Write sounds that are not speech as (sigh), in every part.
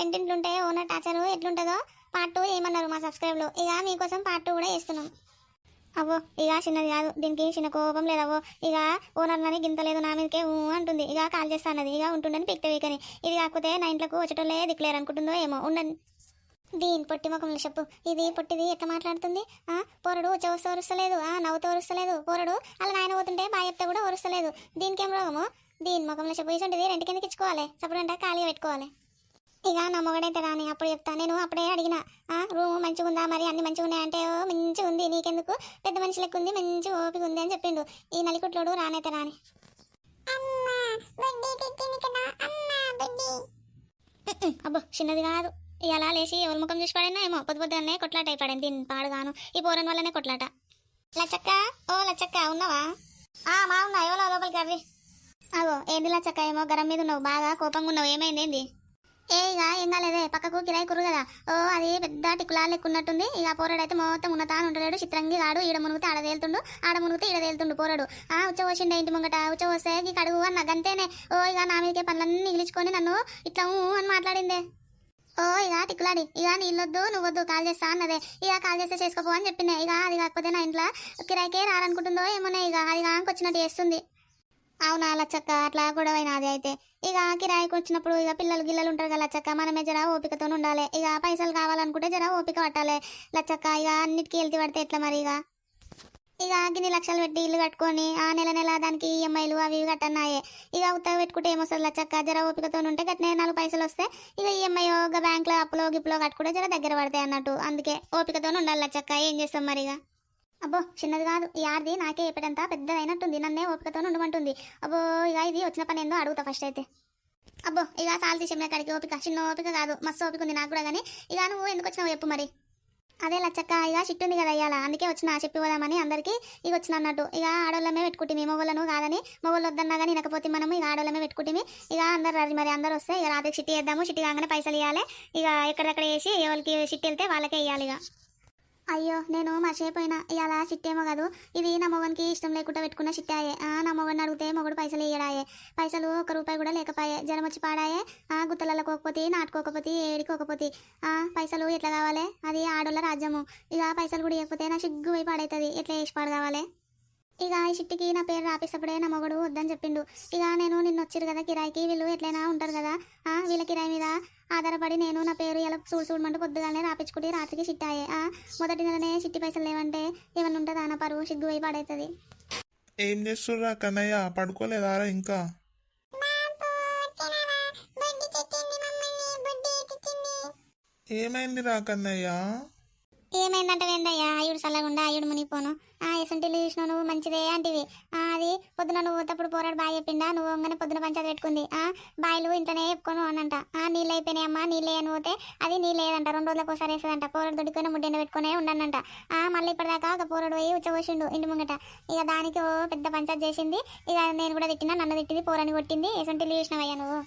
రెండింట్లు ఉంటే ఓనర్ టాచరు ఎట్లుంటుందో part two ఏమన్నారు మా సబ్స్క్రైబ్లో ఇక మీకోసం పార్ట్ టూ కూడా వేస్తున్నాం అవ్వో ఇక చిన్నది కాదు. దీనికి చిన్న కోపం లేదవ్వో ఇక ఓనర్ నని గింతలేదు నా మీదకే ఊ అంటుంది. ఇక కాల్ చేస్తానది ఇక ఉంటుండని పిక్త వీకని ఇది కాకపోతే నా ఇంట్లోకి వచ్చేటోళ్ళే దిక్కులేరు అనుకుంటుందో ఏమో. ఉండని దీని పొట్టి ముఖంలో చెప్పు. ఇది పొట్టిది ఎట్లా మాట్లాడుతుంది? ఆ పోరడు వచ్చి ఒరుస్తలేదు ఆ ఒరుస్తలేదు పోరడు అలా నాయన పోతుంటే బాగా చెప్తే కూడా ఒరుస్తలేదు దీనికేం రోగము? దీని ముఖంలో చెప్పు. ఇసుంటిది రెండు కిందకి ఇచ్చుకోవాలి? సపరేట్ ఖాళీగా పెట్టుకోవాలి. ఇక నా మొగడైతే రాని అప్పుడు చెప్తా. నేను అప్పుడే అడిగిన ఆ రూమ్ మంచిగా ఉందా? మరి అన్ని మంచిగా ఉన్నాయంటే ఓ మంచిగా ఉంది. నీకెందుకు? పెద్ద మనిషి లెక్క ఉంది మంచి ఓపిక ఉంది అని చెప్పిండు. ఈ నలికుట్లోడు రానైతే రాని. అబ్బో చిన్నది కాదు. ఇలా లేచి ఎవరి ముఖం చూసి పడినా ఏమో పొద్దు పొద్దున్నే కొట్లాట అయిపోయింది దీని పాడుగాను ఈ పోరన్ వల్లనే కొట్లాట. లచ్చక్క ఓ లచ్చక్క ఉన్నావా? ఆ మా ఉన్నా. ఎవరో లోపలికి అర్రి అగో ఏంది లచ్చక్క ఏమో గరం మీద ఉన్నావు. బాగా కోపంగా ఉన్నావు. ఏమైంది ఏంది? ఏ ఇక ఏం కాలేదే పక్కకు కిరాయి కురు కదా. ఓ అది పెద్ద టిక్కులా లెక్కున్నట్టుంది ఇక పోరాడు అయితే మొత్తం ఉన్నతా ఉండలేడు. చిత్రంగి కాడు ఈడ మునుగుతే ఆడ తేలుతుండు. ఆడ మునుగుతే ఈడ తేలుతుండు పోరాడు. ఆ ఉచ్చ ఇంటి ముంగట? ఉచ్చ వస్తే ఈ కడుగు అన్న గంతేనే ఓ ఇక నా మీదకే పనులన్నీ మిగిలించుకొని నన్ను ఇట్లా అని మాట్లాడిందే. ఓ ఇక టిక్కులాడి ఇక నీళ్ళొద్దు నువ్వొద్దు కాల్ చేస్తా అన్నదే. ఇక కాల్ చేస్తే చేసుకోపో అని చెప్పింది ఇక అది కాకపోతే నా ఇంట్లో కిరాయికే రారనుకుంటుందో ఏమోనే. ఇక అది కాకొచ్చినట్టు చేస్తుంది. అవునా లచ్చక్క? అట్లా గొడవ అయినా అది అయితే. ఇక కిరాయికి వచ్చినప్పుడు ఇక పిల్లలు గిల్లలు ఉంటారు కదా లచ్చక్క? మనమే జర ఓపికతో ఉండాలి. ఇక పైసలు కావాలనుకుంటే జర ఓపిక పట్టాలి. లచ్చక్క ఇక అన్నిటికీ వెళ్తే పడితే ఎట్లా మరి ఇక? ఇక గిన్ని లక్షలు పెట్టి ఇల్లు కట్టుకొని ఆ నెల నెల దానికి ఈఎంఐలు అవి ఇవి కట్టన్నాయే. ఇక ఉత్తగా పెట్టుకుంటే ఏమొస్తుంది లచ్చక్క? జర ఓపికతో ఉంటే గట్నే నాలుగు పైసలు వస్తే ఇక ఈఎంఐ ఒక బ్యాంక్లో అప్పులో గిప్పులో కట్టుకుంటే జర దగ్గర పడతాయి అన్నట్టు. అందుకే ఓపికతో ఉండాలి లచ్చక్క. ఏం చేస్తాం మరి ఇక? అబ్బో చిన్నది కాదు. ఈ ఆర్ది నాకే చెప్పేటంత పెద్దదైనట్టుంది. నన్నే ఓపికతో ఉండమంటుంది అబ్బో ఇక ఇది వచ్చిన పని ఏందో అడుగుతా ఫస్ట్ అయితే. అబ్బో ఇక సాల్ తీసిన కాడికి ఓపిక. చిన్న ఓపిక కాదు. మస్తు ఓపిక ఉంది నాకు కూడా కానీ ఇక నువ్వు ఎందుకు వచ్చినావు చెప్పు మరి. అదే లచ్చక్క ఇక చిట్టు ఉంది కదా ఇవాళ అందుకే వచ్చిన చెప్పి పోదామని అందరికి ఇక వచ్చిన అన్నట్టు. ఇక ఆడోళ్ళమే పెట్టుకుంటే మొగోళ్ళను కాదని మొగోళ్ళు వద్దన్నా కానీ ఇకపోతే మనం ఇక ఆడోళ్ళమే పెట్టుకుంటే ఇక అందరు రారు మరి అందరు వస్తే ఇక రాత్రికి షిట్టి వేద్దాము షిట్టి కాగానే పైసలు ఇవ్వాలి ఇక ఎక్కడెక్కడ వేసి ఎవరికి షిట్టి వెళ్తే వాళ్ళకే ఇవ్వాలి ఇక అయ్యో నేను మర్చిపోయినా. ఇలా చిట్టేమో కాదు. ఇది నా మొగనికి ఇష్టం లేకుండా పెట్టుకున్న చిట్టాయే. ఆ నా మొగని అడిగితే మొగుడు పైసలు ఇయ్యడాయే. పైసలు ఒక రూపాయి కూడా లేకపోయాయి జ్వరం వచ్చి పాడాయే. ఆ గుత్తలలో కోకపోతే నాటుకోకపోతే ఏడికోకపోతే. ఆ పైసలు ఎట్లా కావాలి? అది ఆడోళ్ళ రాజ్యము. ఇక పైసలు కూడా ఇవ్వకపోతే నా సిగ్గు పోయి పాడవుతుంది ఎట్లా వేసి పాడు కావాలి? ఇక ఈ చిట్టికి నా పేరు రాపిస్తప్పుడే నా మొగడు వద్దని చెప్పిండు. ఇక నేను నిన్న వచ్చిరు కదా కిరాయికి వీళ్ళు ఎట్లయినా ఉంటారు కదా. ఆ వీళ్ళ కిరాయి మీద ఆధారపడి నేను నా పేరు ఇలా చూడు చూడమంటూ పొద్దుగానే రాపించుకుంటే రాత్రికి చిట్టాయే ఆ మొదటి నెలనే సిట్టి పైసలు లేవంటే ఏమన్నా ఉంటుందా నా పరువు సిగ్గు పోయి పడవుతుంది ఏం చేస్తుర్రా కన్నయ్య? పడుకోలేదారా ఇంకా? ఏమైందిరా కన్నయ్య? ఏమైందంటే ఏందయ్యా ఆయుడు చల్లగుండా ఆయుడు మునిగిపోను. ఆ ఎసంటిలు చూసినా నువ్వు? మంచిదే అంటివి. అది పొద్దున నువ్వు తప్పుడు పోరాడు బాగా చెప్పిండా? నువ్వు అంగనే పొద్దున పంచాయతీ పెట్టుకుంది. ఆ బాయిలు ఇంట్లోనే చెప్పుకోను అనంట. ఆ నీళ్ళు అయిపోయినాయమ్మా నీళ్ళు అని పోతే అది నీళ్ళు లేదంట. రెండు రోజులకు ఒకసారి వేసేదంట. పోరాడు దొడ్డుకొని ముడ్డిన పెట్టుకునే ఉండనంట ఆ మళ్ళీ ఇప్పటిదాకా ఒక పోరాడు పోయి ఉచ్చబోసిండు ఇంటి ముంగట. ఇక దానికి ఓ పెద్ద పంచాయతీ చేసింది. ఇక నేను కూడా తిట్టినా నన్ను తిట్టింది పోరాని కొట్టింది. ఎసంటిలు చూసినావయ్యా నువ్వు?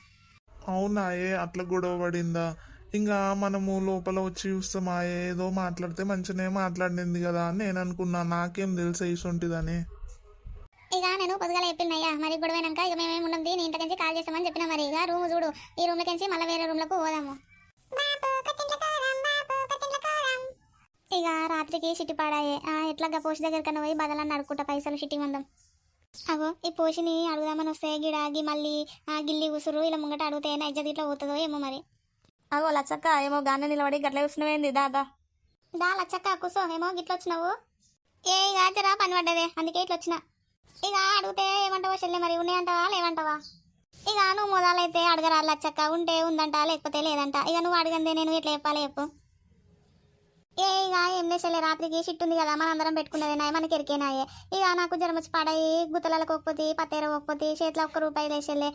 అవునా ఏ అట్లా గొడవ పడిందా? ఇంకా మనము లోపల వచ్చి చూస్తామా ఏదో మాట్లాడితే మంచిగానే మాట్లాడింది కదా అని నేను అనుకున్నా. నాకేం తెలుసు ఇసుంటిదని ఇక నేను పొద్దుగాల చెప్పిందయ్యా మరి గొడవైనాక ఇక మేమేమి ఉండదు? నీ ఇంటికి కాల్ చేస్తామని చెప్పిన మరి. ఇక రూమ్ చూడు ఈ రూమ్ నుంచి మళ్ళీ వేరే రూమ్లకు పోదాము. ఇక రాత్రికి చిట్టి పాడాయే. ఆ ఎట్లాగా పోషి దగ్గర కన్నా పోయి బదలన్న అడుకుంటా పైసలు చిట్టి మందం. అగో ఈ పోషిని అడుగుదామని వస్తే గిడాగి మళ్ళీ ఆ గిల్లి ఉసురు ఇలా ముంగట అడిగితే నా ఇజ్జత్ ఇట్లా పోతుందో ఏమో మరి. అగో లచ్చక్క ఏమో గానే నిలబడి గట్ల చూసినవేంది దాదా దా. లచ్చక్క కూసో ఏమో గిట్ల వచ్చినావు ఏ ఇక జరా పని పడ్డదే. అందుకే ఇట్లా వచ్చిన ఇక అడిగితే ఏమంటావా చెల్లె మరి ఉన్నాయంటావా లేవంటావా? ఇక నువ్వు మొదలైతే అడగరా లచ్చక్క ఉంటే ఉందంట లేకపోతే లేదంట. ఇక నువ్వు అడగందే నేను ఎట్లా చెప్పాలి చెప్పు. ఏ ఇక ఏం చేసలే రాత్రికి షిట్ ఉంది కదా మనందరం పెట్టుకున్నదే నాయ మనకి ఎరికేనాయే ఇక నాకు జ్వరం వచ్చి పడాయి గుత్తలలో పత్తేర పోకపోతే చేతిలో ఒక్క రూపాయి వేసేలే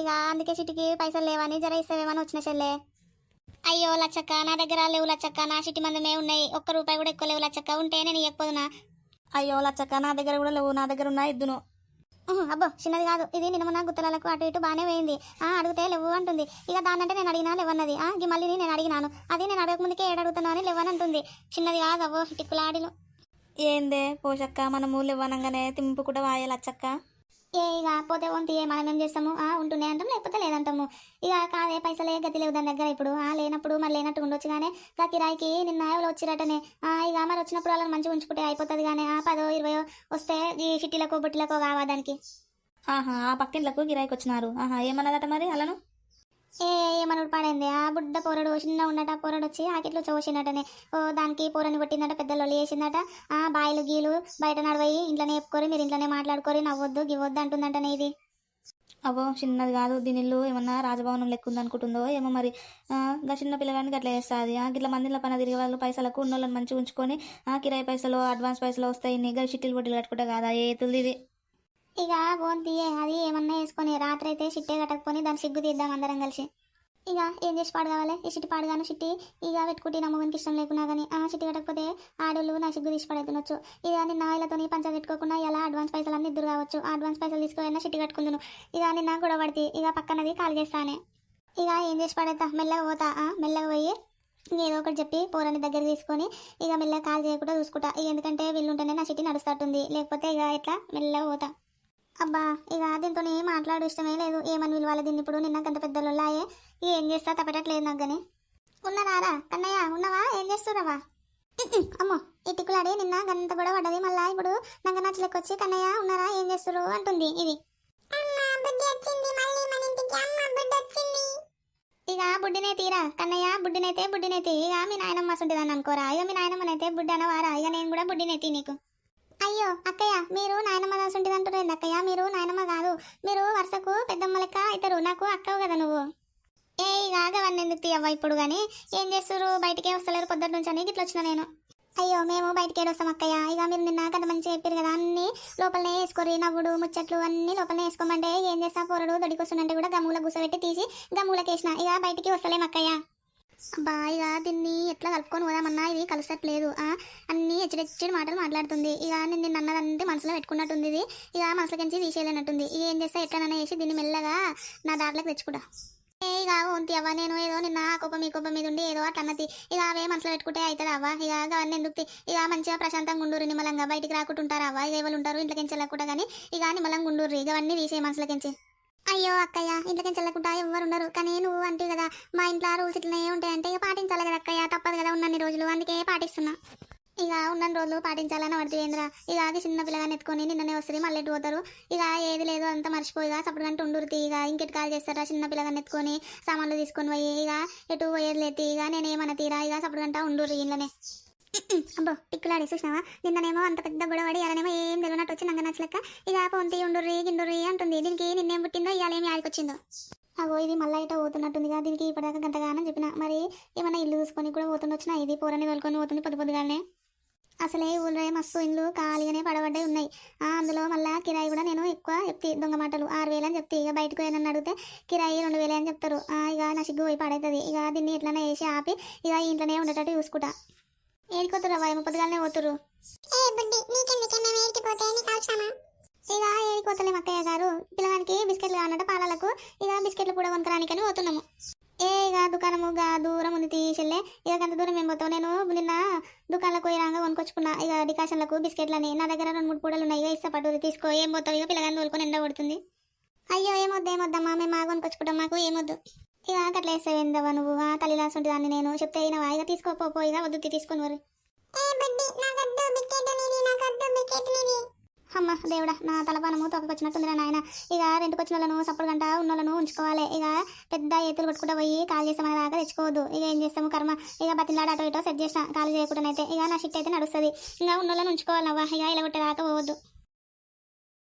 ఇక అందుకే చిటికి పైసలు లేవని జర ఇస్తావేమని వచ్చిన చెల్లె. అయ్యో లచ్చక్క నా దగ్గర లేవు లచ్చక్క నా చిట్టి మందమే ఉన్నాయి. ఒక్క రూపాయి కూడా ఎక్కువ లేవు లచ్చక్క ఉంటే నేను ఇవ్వకపోదునా అయ్యో లచ్చక్క నా దగ్గర కూడా లేవు నా దగ్గర ఉన్నా ఇద్దును. అబ్బో చిన్నది కాదు. ఇది నిన్న మొన్న గుత్తలకు అటు ఇటు బాగానే పోయింది. ఆ అడిగితే లేవు అంటుంది. ఇక దానంటే నేను అడిగినా లేవన్నది. ఆ మళ్ళీ నేను అడిగినాను. అది నేను అడగక ముందుకే ఏడు అడుగుతున్నా అని లేవని అంటుంది చిన్నది కాదు అవ్వో టిక్కులాడిలు ఏందే పోషక్క మనము లేవనంగానే తింపుకుంటా వాయే లచ్చక్క. ఏ ఇక పోతే వంతి మనం ఏం చేస్తాము. ఆ ఉంటున్నాయి అంటాం లేకపోతే లేదంటాము. ఇక కాదే పైసలే గతి లేవు దాని దగ్గర ఇప్పుడు. ఆ లేనప్పుడు మరి లేనట్టు ఉండొచ్చు కానీ కా కిరాయికి నిన్న ఎవరు వచ్చిరటనే. ఆ ఇక మరి వచ్చినప్పుడు వాళ్ళని మంచిగా ఉంచుకుంటే అయిపోతుంది కానీ ఆ పదో ఇరవయో వస్తే ఈ షిట్టిలకో బొట్టిలకో కావా దానికి? ఆహా ఆ పక్కింట్లకు గిరాయికి వచ్చినారు ఆహా ఏమన్నదట మరి అలాను ఏ ఏమనుడు పడింది? ఆ బుడ్డ పోరడు చిన్న ఉన్నట పోరడు వచ్చి ఆకిట్లో చూసినట్టనే. ఓ దానికి పోరని కొట్టిందట పెద్దలు వేసిందట. ఆ బాయిలు గీలు బయట నడవయి ఇంట్లోనే చెప్పుకోరి మీరు ఇంట్లోనే మాట్లాడుకోరి నవ్వొద్దు గివ్వద్దు అంటుందంటనే ఇది. అవో చిన్నది కాదు దీనిల్లు ఏమన్నా రాజభవనం లెక్కుంది అనుకుంటుందో ఏమో మరి. ఆ, గా చిన్న పిల్లగానికి అట్లా చేస్తుంది. గిట్ల మందిలో పైన తిరిగే వాళ్ళు పైసలకు ఉన్నోళ్ళని మంచిగా ఉంచుకొని కిరాయి పైసలు అడ్వాన్స్ పైసలు వస్తాయి నీగా షిట్టిలు బొట్టిలు కట్టుకుంటే కాదా? ఏ ఇది ఇక ఫోన్ తీయ అది ఏమన్నా వేసుకొని రాత్రి అయితే చిట్టే కట్టకపోని దాన్ని సిగ్గు తీద్దాం అందరం కలిసి. ఇక ఏం చేసి పాడు కావాలి? ఈ చిట్టి పాడుగాను చిట్టి ఇక పెట్టుకుంటే నా మొగనికి ఇష్టం లేకున్నా కానీ ఆ చిట్టి కట్టకపోతే ఆడోళ్ళు నా సిగ్గు తీసి పడేతునొచ్చు ఇక నిన్న ఇలాతోని పంచ పెట్టుకోకుండా ఇలా అడ్వాన్స్ పైసలు అన్ని ఇద్దరు కావచ్చు. ఆ అడ్వాన్స్ పైసలు తీసుకుపోయినా చిట్టి కట్టుకుందును. ఇక నిన్న గొడవ పడితే ఇక పక్కనది కాల్ చేస్తానే. ఇక ఏం చేసి పడేస్తా మెల్లగా పోతా ఆ, మెల్లగా పోయి ఏదో ఒకటి చెప్పి పోరాని దగ్గర తీసుకొని ఇక మెల్లగా కాల్ చేయకుండా చూసుకుంటా. ఇక ఎందుకంటే వీళ్ళుంటేనే నా చిట్టి నడుస్తట్టుంది. లేకపోతే ఇక ఇట్లా మెల్లగా పోతా. అబ్బా ఇక దీంతో మాట్లాడు ఇష్టమే లేదు. ఏమని విలువాలి దీన్ని ఇప్పుడు? నిన్న గంత పెద్దలున్నాయే ఇక ఏం చేస్తా తప్పటట్లేదు నాకు కానీ ఉన్నారా కన్నయ్య ఉన్నావా? ఏం చేస్తున్నావా? అమ్మో ఈ టిక్కులాడి నిన్న గంత కూడా పడ్డది. మళ్ళా ఇప్పుడు నాకు నచ్చలేక వచ్చి కన్నయ్య ఉన్నారా? ఏం చేస్తారు అంటుంది ఇది. ఇక బుడ్డినే తీరా? కన్నయ్య బుడ్డినైతే బుడ్డినైతే. ఇక మీ నాయనమ్మ సుంటిదని అనుకోరా? ఇక మీ నాయనమ్మనైతే బుడ్డి అనవారా ఇక నేను కూడా బుడ్డినైతే నీకు. అయ్యో అక్కయ్య మీరు నాయనమ్మ దాసుంటిది అంటున్నారు అక్కయ్య? మీరు నాయనమ్మ కాదు. మీరు వరుసకు పెద్దమ్మ లెక్క అవుతారు నాకు అక్కవు కదా నువ్వు. ఏ కాగవన్నీ ఎందుకు తీయవ్వ ఇప్పుడు కానీ ఏం చేస్తారు బయటికే వస్తలేరు పొద్దున్న నుంచి అని ఇట్లా వచ్చిన నేను. అయ్యో మేము బయటికి వస్తాం అక్కయ్య. ఇక మీరు నిన్న గంట మంచి చెప్పారు కదా అన్ని లోపలనే వేసుకోరు నవ్వుడు ముచ్చట్లు అన్ని లోపలనే వేసుకోమంటే ఏం చేస్తా? పొరడు దొడికొస్తుందంటే కూడా గమ్ముల గుసబెట్టి తీసి గమ్ములకేసిన. ఇక బయటికి వస్తలేం అక్కయ్య. అబ్బా ఇక దీన్ని ఎట్లా కలుపుకొని పోదామన్నా? ఇది కలిసట్లేదు ఆ, అన్ని హెచ్చరిచ్చడి మాటలు మాట్లాడుతుంది. ఇక నేను నిన్న అన్నదంటే మనసులో పెట్టుకున్నట్టుంది ఇది. ఇక మనసులోకించి తీసేయలేనట్టుంది. ఇక ఏం చేస్తా? ఎట్లనన్నా వేసి దీన్ని మెల్లగా నా దాంట్లోకి తెచ్చుకుంటా. ఏ ఇక ఒంతి అవ్వ నేను ఏదో నిన్న ఆ కోపం ఈ కోపం మీద ఉండి ఏదో అట్లా అన్నది. ఇక అవే మనసులో పెట్టుకుంటే అవుతుంది అవ్వ? ఇక అవన్నీ ఎందుకు ఇక మంచిగా ప్రశాంతంగా గుండూరు నిమ్మలంగా. బయటికి రాకుంటుంటారు అవ్వ? ఇక ఎవరు ఉంటారు? ఇంట్లోకి వెళ్ళకుండా కానీ ఇక నిమ్మలంగా ఉండుర్రి. ఇక అవన్నీ తీసే మనసులోకించి. అయ్యో అక్కయ్య ఇంట్లోకి చెల్లకుండా ఎవరు ఉండరు. కానీ నువ్వు అంటే కదా మా ఇంట్లో రూల్స్ ఇట్లనే ఉంటాయంటే ఇక పాటించాలి కదా అక్కయ్య తప్పదు కదా ఉన్నన్ని రోజులు అందుకే పాటిస్తున్నా. ఇక ఉన్న రోజులు పాటించాలని పడుతుందిరా ఇక అది చిన్న పిల్లగాని ఎత్తుకొని నిన్ననే వస్తుంది మళ్ళీ ఎటు పోతారు? ఇక ఏది లేదు అంతా మర్చిపోయిగా సప్పుడు కంటే ఉండురుతి ఇక ఇంకెటు కాల్ చేస్తారా చిన్న పిల్లగాని ఎత్తుకొని సామాన్లు తీసుకొని పోయి ఇక ఎటు పోయేది లేదు ఇక నేనేమన్నా తీరా? ఇక సప్పుడు గంట ఉండుర్రి ఇంట్లోనే. (clears throat) అబ్బో టిక్కులాడి చూసినావా? నిన్ననేమో అంత పెద్ద గొడవడి అలానేమో ఏం తెలియనట్టు వచ్చి నంగ నచ్చలేక ఇక పొంతి ఉండుర్రి గిండుర్రి అంటుంది. దీనికి నిన్నేం పుట్టిందో ఇవాళేమి ఆడికొచ్చిందో అగో ఇది మళ్ళీ ఇట పోతున్నట్టుందిగా దీనికి ఇప్పటిదాకా గంటగానని చెప్పిన. మరి ఏమన్నా ఇల్లు చూసుకొని కూడా పోతుండొచ్చినా? ఇది పూరని తోలుకొని పోతుంది పొద్దు పొద్దుగానే అసలే ఊళ్ళో మస్తు ఇండ్లు ఖాళీగానే పడబడ్డాయి ఉన్నాయి. ఆ, అందులో మళ్ళా కిరాయి కూడా నేను ఎక్కువ చెప్తే దొంగ మాటలు. ఆరు వేలు అని చెప్తే. ఇక బయటకు ఏమన్నా అడిగితే కిరాయి రెండు వేలే అని చెప్తారు. ఆ, ఇక నా సిగ్గు పోయి పడవుతుంది ఇక దీన్ని ఎట్లనే వేసి ఆపి ఇక ఇంట్లోనే ఉండేటట్టు చూసుకుంటా. ఏడుకోతురు అవ్వ ఏమో పొద్దుగానే పోతురు ఇక ఏడిపోతలేం అక్కయ్య గారు. పిల్లగానికి బిస్కెట్లు కావాలంటే పాలలకు. ఇక బిస్కెట్లు కూడా కొనుక్కరానికని పోతున్నాము. ఏ ఇక దుకాణము గా దూరం ఉంది తీసెళ్ళే ఇక అంత దూరం ఏం పోతావు? నేను నిన్న దుకాణంలోకి పోయినాక కొనుక్కొచ్చుకున్నా. ఇక డికాషన్లకు బిస్కెట్లని. నా దగ్గర రెండు మూడు పూడలు ఉన్నాయి. ఇక ఇష్టపడ్డది తీసుకో. ఏం పోతావు? ఇక పిల్లగాని తోలుకొని ఎండ కొడుతుంది. అయ్యో ఏమొద్దు ఏమొద్దమ్మా. మేము మా కొనుక్కొచ్చుకుంటాం. మాకు ఏమొద్దు. ఇక అట్లా వేస్తావు ఏందవ్వ నువ్వు? ఆ తల్లిలాస్ ఉంటుంది దాన్ని నేను చెప్తే అయినవా ఇక తీసుకోపో ఇక వద్దు తీసుకొని వరు. అమ్మ దేవుడా నా తలపానము తోకకొచ్చినట్టుందిరా నాయన. ఇక రెండుకి వచ్చిన వాళ్ళను సప్పుడు గంట ఉన్నోళ్ళను ఉంచుకోవాలి. ఇక పెద్ద ఎత్తులు కొట్టుకుంటూ పోయి కాల్ చేసాం దాకా తెచ్చుకోవద్దు. ఇక ఏం చేస్తాము కర్మ? ఇక బతిలాడ అటో ఇటో సెట్ చేసిన కాలు చేయకుండానైతే ఇక నా షిట్ అయితే నడుస్తుంది. ఇక ఉన్నోళ్ళని ఉంచుకోవాలి నవ్వ. ఇక ఇలా కొట్టేదాకా పోవద్దు.